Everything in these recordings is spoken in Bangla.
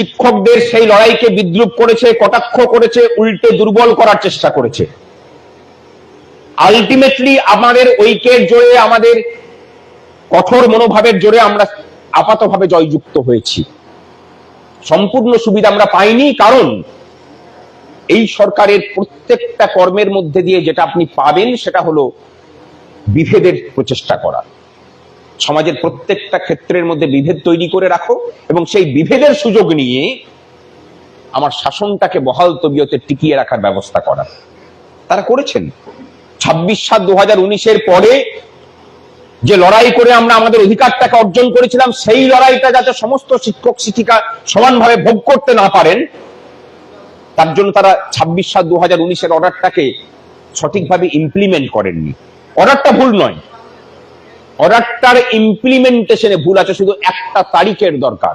শিক্ষকদের সেই লড়াইকে বিদ্রুপ করেছে, কটাক্ষ করেছে, উল্টে দুর্বল করার চেষ্টা করেছে। আলটিমেটলি আমাদের ঐক্যের জোরে, আমাদের কঠোর মনোভাবের জোরে আমরা আপাতভাবে জয়যুক্ত হয়েছি। সম্পূর্ণ সুবিধা আমরা পাইনি, কারণ এই সরকারের প্রত্যেকটা কর্মের মধ্যে দিয়ে যেটা আপনি পাবেন, সেটা হলো বিভেদের প্রচেষ্টা করা। সমাজের প্রত্যেকটা ক্ষেত্রের মধ্যে বিভেদ তৈরি করে রাখো এবং সেই বিভেদের সুযোগ নিয়ে আমার শাসনটাকে বহাল তবিয়তে টিকিয়ে রাখার ব্যবস্থা করা। তারা করেছেন। ছাব্বিশ সাত দু হাজার পরে যে লড়াই করে আমরা আমাদের অধিকারটাকে অর্জন করেছিলাম, সেই লড়াইটা যাতে সমস্ত শিক্ষক, শিক্ষিকা সমানভাবে ভোগ করতে না পারেন, তার জন্য তারা ছাব্বিশ সাত দু হাজার উনিশের অর্ডারটাকে সঠিকভাবে ইমপ্লিমেন্ট করেননি। অর্ডারটা ভুল নয়। অর্ডারটার ইমপ্লিমেন্টেশনে ভুল আছে, শুধু একটা তারিখের দরকার।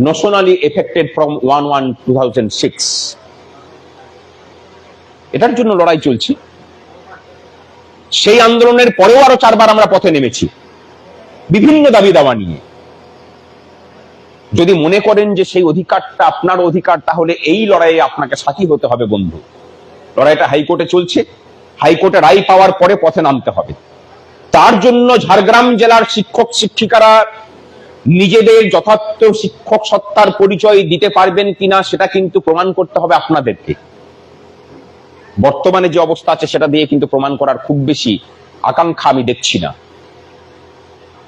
Nationally affected from one one two thousand six এটার জন্য লড়াই চলছে। সেই আন্দোলনের পরেও আরও চারবার আমরা পথে নেমেছি। বিভিন্ন দাবি দাওয়া নিয়ে। যদি মনে করেন যে সেই অধিকারটা আপনার অধিকার, তাহলে এই লড়াইয়ে আপনাকে সাথী হতে হবে বন্ধু। লড়াইটা হাইকোর্টে চলছে। হাইকোর্টে রায় পাওয়ার পরে পথে নামতে হবে। তার জন্য ঝাড়গ্রাম জেলার শিক্ষক শিক্ষিকারা নিজেদের যথার্থ শিক্ষক সত্তার পরিচয় দিতে পারবেন কিনা সেটা কিন্তু প্রমাণ করতে হবে আপনাদেরকে। বর্তমানে যে অবস্থা আছে সেটা দিয়ে কিন্তু প্রমাণ করার খুব বেশি আকাঙ্ক্ষা আমি দেখছি না।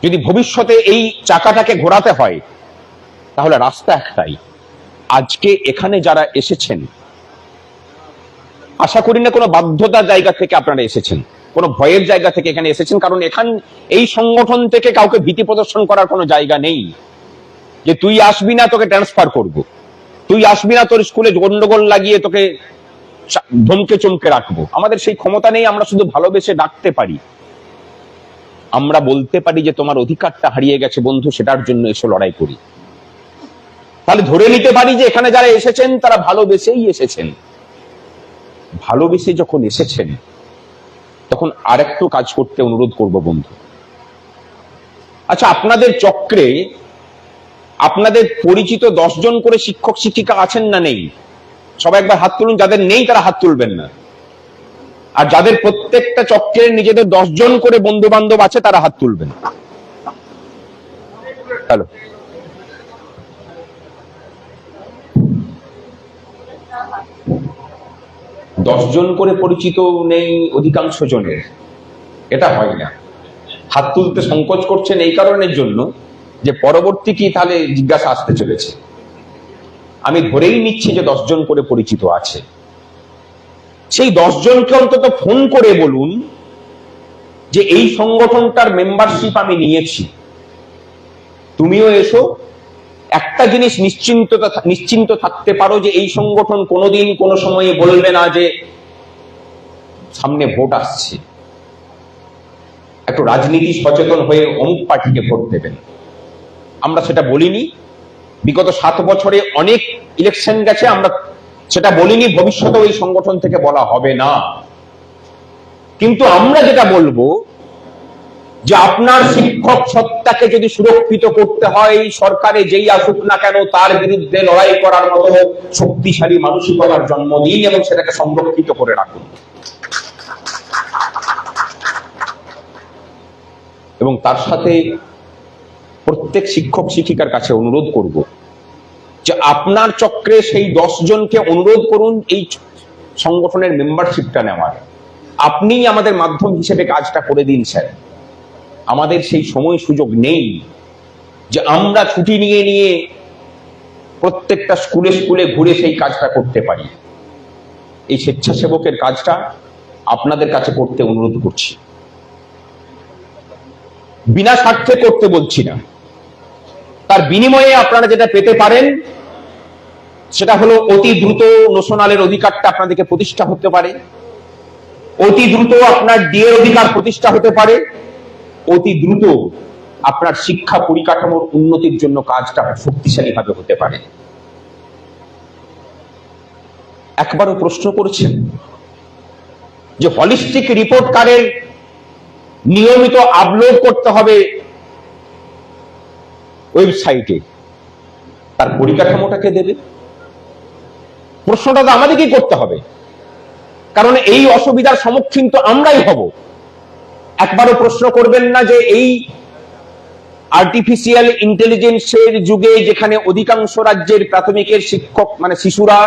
যদি ভবিষ্যতে এই চাকাটাকে ঘোরাতে হয়, তাহলে রাস্তা একটাই। আজকে এখানে যারা এসেছেন, আশা করি না কোনো বাধ্যতার জায়গা থেকে আপনারা এসেছেন। কোনো ভয়ের জায়গা থেকে এখানে এসেছেন, কারণ এখান এই সংগঠন থেকে কাউকে ভীতি প্রদর্শন করার কোনো জায়গা নেই। যে তুই আসবি না, তোকে ট্রান্সফার করব। তুই আসবি না, তোর স্কুলে গন্ডগোল লাগিয়ে তোকে ধমকে চমকে রাখব। আমাদের সেই ক্ষমতা নেই, আমরা শুধু ভালোবেসে ডাকতে পারি। আমরা বলতে পারি যে তোমার অধিকারটা হারিয়ে গেছে বন্ধু, সেটার জন্য এসে লড়াই করি। তাহলে ধরে নিতে পারি যে এখানে যারা এসেছেন, তারা ভালোবেসেই এসেছেন। ভালোবেসে যখন এসেছেন তখন আরেকটু কাজ করতে অনুরোধ করব, বন্ধু। আচ্ছা আপনাদের চক্রে আপনাদের পরিচিত জন করে শিক্ষক, শিক্ষিকা আছেন না নেই? সবাই একবার হাত তুলুন, যাদের নেই তারা হাত তুলবেন না। আর যাদের প্রত্যেকটা চক্রের নিজেদের জন করে বন্ধু বান্ধব আছে, তারা হাত তুলবেন। হ্যালো জন করে পরিচিত নেই অধিকাংশ জনের এটা হয় না। হাত তুলতে সংকোচ করছেন এই কারণের জন্য যে পরবর্তী কি তাহলে জিজ্ঞাসা আসতে চলেছে। আমি ধরেই নিচ্ছি যে জন করে পরিচিত আছে। সেই জনকে অন্তত ফোন করে বলুন যে এই সংগঠনটার মেম্বারশিপ আমি নিয়েছি। তুমিও এসো একটা জিনিস নিশ্চিন্ত নিশ্চিন্ত থাকতে পারো যে এই সংগঠন কোনোদিন কোনো সময়ে বলবে না যে সামনে ভোট আসছে। একটু রাজনীতি সচেতন হয়ে অমুক পার্টিকে ভোট দেবেন। আমরা সেটা বলিনি। বিগত সাত বছরে অনেক ইলেকশন গেছে, আমরা সেটা বলিনি ভবিষ্যতে ওই সংগঠন থেকে বলা হবে না। কিন্তু আমরা যেটা বলব যে আপনার শিক্ষক সত্তাকে যদি সুরক্ষিত করতে হয়, সরকারে যেই আসুক না কেন, তার বিরুদ্ধে লড়াই করার মতো শক্তিশালী মানসিকতার জন্ম দিন এবং সেটাকে সংরক্ষিত করে রাখুন। এবং তার সাথে প্রত্যেক শিক্ষক শিক্ষিকার কাছে অনুরোধ করব যে আপনার চক্রে সেই দশ জনকে অনুরোধ করুন, এই সংগঠনের মেম্বারশিপটা নেওয়ার। আপনি আমাদের মাধ্যম হিসেবে কাজটা করে দিন, স্যার। আমাদের সেই সময় সুযোগ নেই যে আমরা ছুটি নিয়ে নিয়ে প্রত্যেকটা স্কুলে স্কুলে ঘুরে সেই কাজটা করতে পারি। এই স্বেচ্ছাসেবকের কাজটা আপনাদের কাছে করতে অনুরোধ করছি। বিনা স্বার্থে করতে বলছি না। তার বিনিময়ে আপনারা যেটা পেতে পারেন, সেটা হলো অতি দ্রুত নোশনালের অধিকারটা আপনাদেরকে প্রতিষ্ঠা হতে পারে। অতি দ্রুত আপনার ডিএর অধিকার প্রতিষ্ঠা হতে পারে। অতি দ্রুত আপনার শিক্ষা পরিকাঠামোর উন্নতির জন্য কাজটা শক্তিশালী ভাবে হতে পারে। একবারও প্রশ্ন করেছেন যে হলিস্টিক রিপোর্ট কার্ডের নিয়মিত আপলোড করতে হবে ওয়েবসাইটে তার পরিকাঠামোটাকে দেবে? প্রশ্নটা তো আমাদেরকেই করতে হবে। কারণ এই অসুবিধার সম্মুখীন তো আমরাই হব। একবারও প্রশ্ন করবেন না যে এই আর্টিফিশিয়াল ইন্টেলিজেন্সের যুগে যেখানে অধিকাংশ রাজ্যের প্রাথমিকের শিক্ষক মানে শিশুরা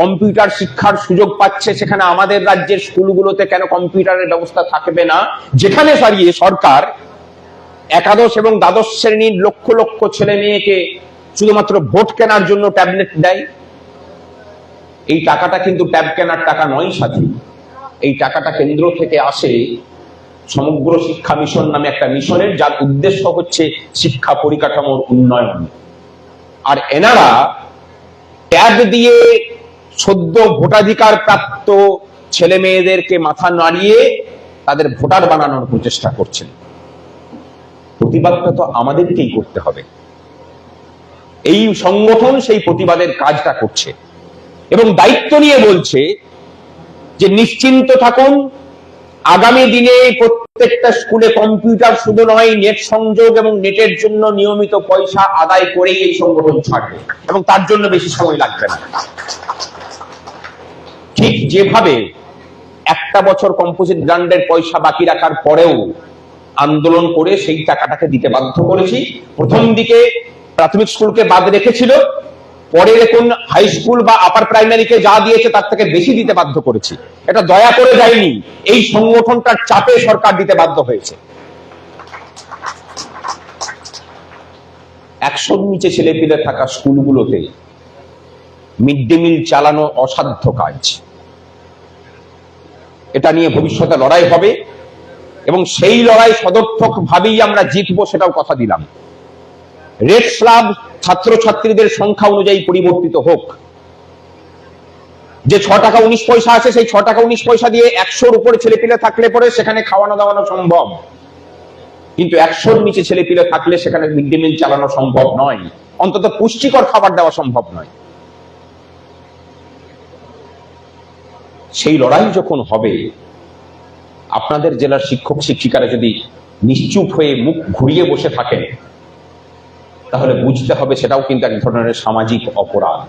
কম্পিউটার শিক্ষার সুযোগ পাচ্ছে, সেখানে আমাদের রাজ্যের স্কুলগুলোতে কেন কম্পিউটারের ব্যবস্থা থাকবে না? যেখানে সারিয়ে সরকার একাদশ এবং দ্বাদশ শ্রেণির লক্ষ লক্ষ ছেলে মেয়েকে শুধুমাত্র ভোট কেনার জন্য ট্যাবলেট দেয়? এই টাকাটা কিন্তু ট্যাব কেনার টাকা নয় সাথী এই টাকাটা কেন্দ্র থেকে আসে সমগ্র শিক্ষা মিশন নামে একটা মিশনের, যার উদ্দেশ্য হচ্ছে শিক্ষা পরিকাঠামোর উন্নয়ন। আর এনারা ট্যাব দিয়ে সদ্য ভোটাধিকার প্রাপ্ত ছেলে মেয়েদেরকে মাথা নাড়িয়ে তাদের ভোটার বানানোর প্রচেষ্টা করছেন। প্রতিবাদটা তো আমাদেরকেই করতে হবে। এই সংগঠন সেই প্রতিবাদের কাজটা করছে। এবং দায়িত্ব নিয়ে বলছে যে নিশ্চিন্ত থাকুন আগামী দিনে প্রত্যেকটা স্কুলে কম্পিউটার শুধু নয়, নেট সংযোগ এবং নেটের জন্য নিয়মিত পয়সা আদায় করেই এই সংগঠন ছাড়বে এবং তার জন্য বেশি সময় লাগবে না। ঠিক যেভাবে একটা বছর কম্পোজিট গ্রান্ডের পয়সা বাকি রাখার পরেও আন্দোলন করে সেই টাকাটাকে দিতে বাধ্য করেছি, প্রথম দিকে প্রাথমিক স্কুলকে বাদ রেখেছিল পরে দেখুন হাই স্কুল বা আপার প্রাইমারিকে যা দিয়েছে তার থেকে বেশি দিতে বাধ্য করেছি। এটা দয়া করে যায়নি, এই সংগঠনটার চাপে সরকার দিতে বাধ্য হয়েছে। একশোর নিচে ছেলেপিলে থাকা স্কুলগুলোতে মিড ডে মিল চালানো অসাধ্য কাজ। এটা নিয়ে ভবিষ্যতে লড়াই হবে এবং সেই লড়াই সদর্থক ভাবেই আমরা জিতবো সেটাও কথা দিলাম। রেড স্লাব ছাত্রছাত্রীদের সংখ্যা অনুযায়ী পরিবর্তিত হোক। যে ছ টাকা উনিশ পয়সা আছে, সেই ছ টাকা উনিশ পয়সা দিয়ে একশোর উপরে ছেলেপিলে থাকলে পরে সেখানে খাওয়ানো দাওয়ানো সম্ভব। কিন্তু একশোর নিচে ছেলেপিলে থাকলে সেখানে মিড ডে মিল চালানো সম্ভব নয়। অন্তত পুষ্টিকর খাবার দেওয়া সম্ভব নয়। সেই লড়াই যখন হবে, আপনাদের জেলার শিক্ষক শিক্ষিকারা যদি নিশ্চুপ হয়ে মুখ ঘুরিয়ে বসে থাকেন তাহলে বুঝতে হবে সেটাও কিন্তু এক ধরনের সামাজিক অপরাধ।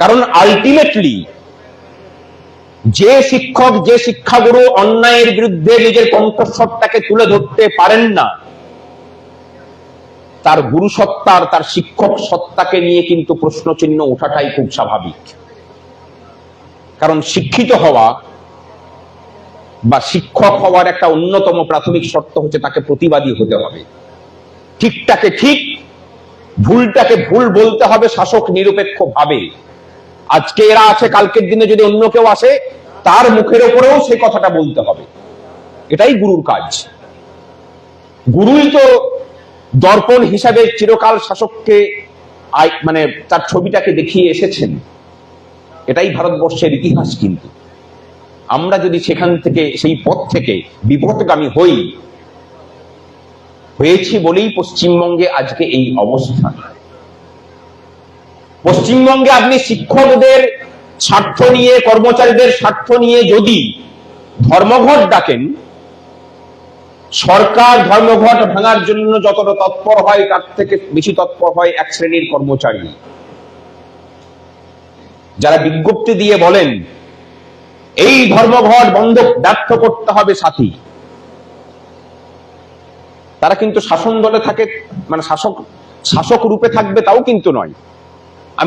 কারণ আলটিমেটলি যে শিক্ষক, যে শিক্ষাগুরু অন্যায়ের বিরুদ্ধে নিজের কণ্ঠস্বরটাকে তুলে ধরতে পারেন না, তার গুরু সত্তার তার শিক্ষক সত্তাকে নিয়ে কিন্তু প্রশ্নচিহ্ন ওঠাটাই খুব স্বাভাবিক। কারণ শিক্ষিত হওয়া বা শিক্ষক হওয়ার একটা অন্যতম প্রাথমিক শর্ত হচ্ছে তাকে প্রতিবাদী হতে হবে। ঠিকটাকে ঠিক, ভুলটাকে ভুল বলতে হবে শাসক নিরপেক্ষ ভাবে আজকে এরা আছে, কালকের দিনে যদি অন্য কেউ আসে, তার মুখের ওপরেও সেই কথাটা বলতে হবে। এটাই গুরুর কাজ। গুরুই তো দর্পণ হিসাবে চিরকাল শাসককে মানে তার ছবিটাকে দেখিয়ে এসেছেন। এটাই ভারতবর্ষের ইতিহাস কিন্তু। আমরা যদি সেখান থেকে, সেই পথ থেকে বিপদগামী হই হয়েছি বলেই পশ্চিমবঙ্গে আজকে এই অবস্থান। পশ্চিমবঙ্গে আপনি শিক্ষকদের স্বার্থ নিয়ে, কর্মচারীদের স্বার্থ নিয়ে যদি ধর্মঘট ডাকেন, সরকার ধর্মঘট ভাঙার জন্য যতটা তৎপর হয়, তার থেকে বেশি তৎপর হয় এক শ্রেণির কর্মচারী। যারা বিজ্ঞপ্তি দিয়ে বলেন, এই ধর্মঘট বন্ধ, ব্যর্থ করতে হবে সাথী। তারা কিন্তু শাসন দলে থাকে মানে শাসক শাসক রূপে থাকবে তাও কিন্তু নয়।